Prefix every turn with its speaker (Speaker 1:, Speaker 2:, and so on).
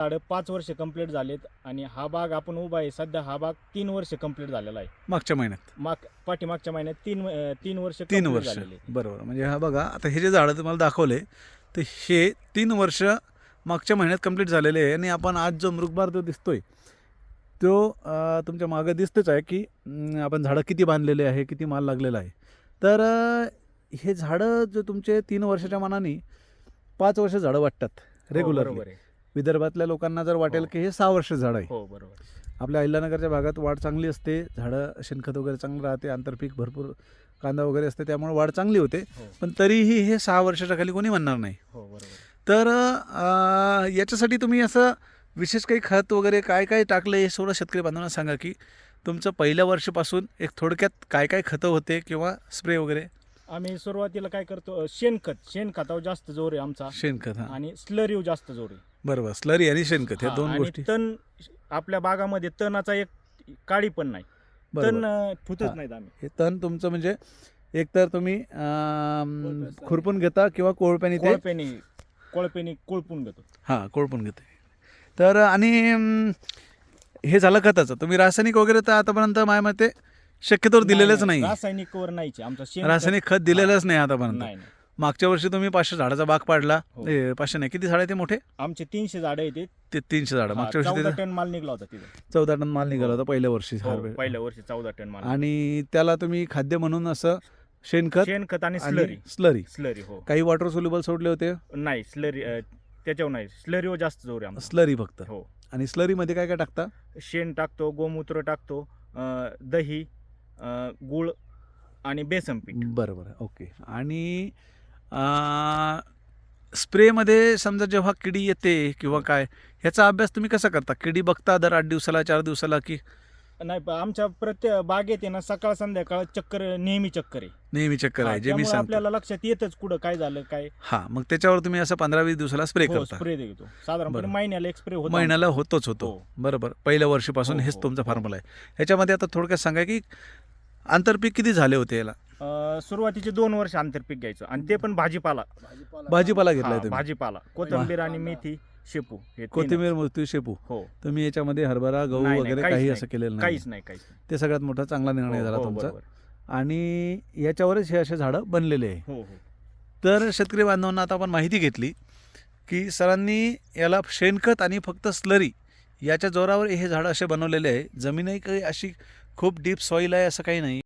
Speaker 1: झाडं पाच वर्ष कंप्लीट झालेत आणि हा बाग आपण उभा आहे. सध्या हा बाग तीन वर्ष कंप्लीट झालेला आहे.
Speaker 2: मागच्या महिन्यात?
Speaker 1: माग पाठीमागच्या महिन्यात तीन अं, तीन वर्ष
Speaker 2: तीन
Speaker 1: complete
Speaker 2: वर्ष.
Speaker 1: झालेले.
Speaker 2: बरोबर. म्हणजे हा बघा आता हे जे झाडं तुम्हाला दाखवले तर हे तीन वर्ष मागच्या महिन्यात कंप्लीट झालेले आहे आणि आपण आज जो मृगबार जो दिसतोय तो अं, तुमच्या मागं दिसतोच आहे की अं, आपण झाडं किती बांधलेले आहे किती माल लागलेला आहे. तर अं, हे झाडं जो तुमचे तीन वर्षाच्या मानाने पाच वर्ष झाडं वाटतात
Speaker 1: हो,
Speaker 2: रेग्युलर
Speaker 1: बरोबर आहे.
Speaker 2: विदर्भातल्या लोकांना जर वाटेल
Speaker 1: हो.
Speaker 2: की हे सहा वर्ष झाड आहे.
Speaker 1: हो बरोबर.
Speaker 2: आपल्या अहिल्यानगरच्या भागात वाढ चांगली असते. झाडं शेणखत वगैरे चांगलं राहते. आंतरपीक भरपूर कांदा वगैरे असते. त्यामुळे वाढ चांगली होते.
Speaker 1: हो.
Speaker 2: पण तरीही हे सहा वर्षाच्या खाली कोणी म्हणणार नाही.
Speaker 1: हो बरोबर.
Speaker 2: तर अं, याच्यासाठी तुम्ही असं विशेष काही खत वगैरे काय काय टाकलं हे थोडं शेतकरी बांधवांना सांगा की तुमचं पहिल्या वर्षापासून एक थोडक्यात काय काय खतं होते किंवा स्प्रे वगैरे?
Speaker 1: आम्ही सुरुवातीला काय करतो शेणखत. शेणखतावर जास्त जोर आहे आमचा.
Speaker 2: शेणखत हां.
Speaker 1: आणि स्लरीव जास्त जोर आहे.
Speaker 2: बरोबर. स्लरी आणि शेणखत ह्या
Speaker 1: हा,
Speaker 2: दोन
Speaker 1: आणि
Speaker 2: गोष्टी.
Speaker 1: तण आपल्या बागामध्ये तणाचा एक काळी पण नाही. तण
Speaker 2: बरोबर
Speaker 1: अं,
Speaker 2: हा.
Speaker 1: नाहीत आम्ही.
Speaker 2: हे तण तुमचं म्हणजे एकतर तुम्ही अं, खुरपून घेता किंवा कोळप्याने ते?
Speaker 1: कोळपेनी कोळपेनी कोळपून घेतो.
Speaker 2: हां कोळपून घेते. तर आणि अं, हे झालं खताचं. तुम्ही रासायनिक वगैरे तर आतापर्यंत माझ्या मते शक्यतोवर दिलेलंच नाही
Speaker 1: रासायनिक वर नाहीचे आमचा शेण
Speaker 2: रासायनिक खत दिलेलंच नाही आतापर्यंत.
Speaker 1: नाही.
Speaker 2: मागच्या वर्षी तुम्ही पाचशे झाडाचा बाग पाडला.
Speaker 1: हो.
Speaker 2: ए, पाचशे नाही किती झाड आहे ते मोठे?
Speaker 1: आमचे तीनशे झाडं येते
Speaker 2: ते. तीनशे झाडं. मागच्या वर्षी
Speaker 1: चौदा टन माल निघला होता तिथे.
Speaker 2: चौदा टन माल निघाला होता पहिल्या वर्षी
Speaker 1: हो,
Speaker 2: harvest.
Speaker 1: पहिल्या वर्षी चौदा टन माल.
Speaker 2: आणि त्याला तुम्ही खाद्य म्हणून असं शेणखत
Speaker 1: शेणखत आणि
Speaker 2: आणि
Speaker 1: स्लरी
Speaker 2: स्लरी
Speaker 1: स्लरी हो.
Speaker 2: काही वॉटर सोल्युबल सोडले होते?
Speaker 1: नाही स्लरी त्याच्यावर नाही. स्लरीवर जास्त जोर आहे आमचा.
Speaker 2: स्लरी फक्त.
Speaker 1: हो.
Speaker 2: आणि स्लरीमध्ये काय काय टाकता?
Speaker 1: शेण टाकतो गोमूत्र टाकतो अं, दही गुळ आणि बेसन पीठ.
Speaker 2: बरं बरं ओके. आणि स्प्रेमध्ये समजा जेव्हा किडी येते किंवा काय ह्याचा अभ्यास तुम्ही कसा करता? किडी बघता दर आठ दिवसाला चार दिवसाला की?
Speaker 1: नाही आमच्या प्रत्येक बागेत आहे ना सकाळ संध्याकाळ चक्कर नेहमी चक्कर आहे.
Speaker 2: नेहमी चक्कर आहे जे मी
Speaker 1: आपल्याला लक्षात येतच कुठं काय झालं काय.
Speaker 2: हा मग त्याच्यावर तुम्ही असं पंधरा वीस दिवसाला स्प्रे
Speaker 1: हो
Speaker 2: करता.
Speaker 1: स्प्रे देतो. साधारणपणे. महिन्याला एक स्प्रे होतो.
Speaker 2: महिन्याला होतोच होतो.
Speaker 1: हो.
Speaker 2: बरोबर. पहिल्या वर्षीपासून
Speaker 1: हो,
Speaker 2: हेच तुमचा. फॉर्म्युला आहे. ह्याच्यामध्ये आता थोडक्यात सांगा की आंतरपीक किती झाले होते याला?
Speaker 1: अं, सुरुवातीचे दोन वर्ष आंतरपीक घ्यायचं. आणि ते पण भाजीपाला.
Speaker 2: भाजीपाला
Speaker 1: हा,
Speaker 2: घेतलाय तुम्ही.
Speaker 1: भाजीपाला. कोथिंबीर आणि मेथी शेपू हे तीनच.
Speaker 2: कोथिंबीर मोती शेपू.
Speaker 1: हो.
Speaker 2: तुम्ही याच्यामध्ये हरभरा गहू
Speaker 1: नाही, नाही,
Speaker 2: वगैरे
Speaker 1: काहीच
Speaker 2: काही
Speaker 1: नाही.
Speaker 2: असं केलेलं नाही.
Speaker 1: काहीच नाही काहीच नाही.
Speaker 2: ते सगळ्यात मोठा चांगला निर्णय
Speaker 1: हो,
Speaker 2: झाला
Speaker 1: हो,
Speaker 2: तुमचा.
Speaker 1: बरोबर.
Speaker 2: आणि याच्यावरच हे असे झाडं बनलेले आहे.
Speaker 1: हो हो.
Speaker 2: तर शेतकरी बांधवांना आता आपण माहिती घेतली की सरांनी याला शेणखत आणि फक्त स्लरी याच्या जोरावर हे झाडं असे बनवलेले आहे. जमीनही काही अशी खूप डीप सॉईल आहे असं काही नाही.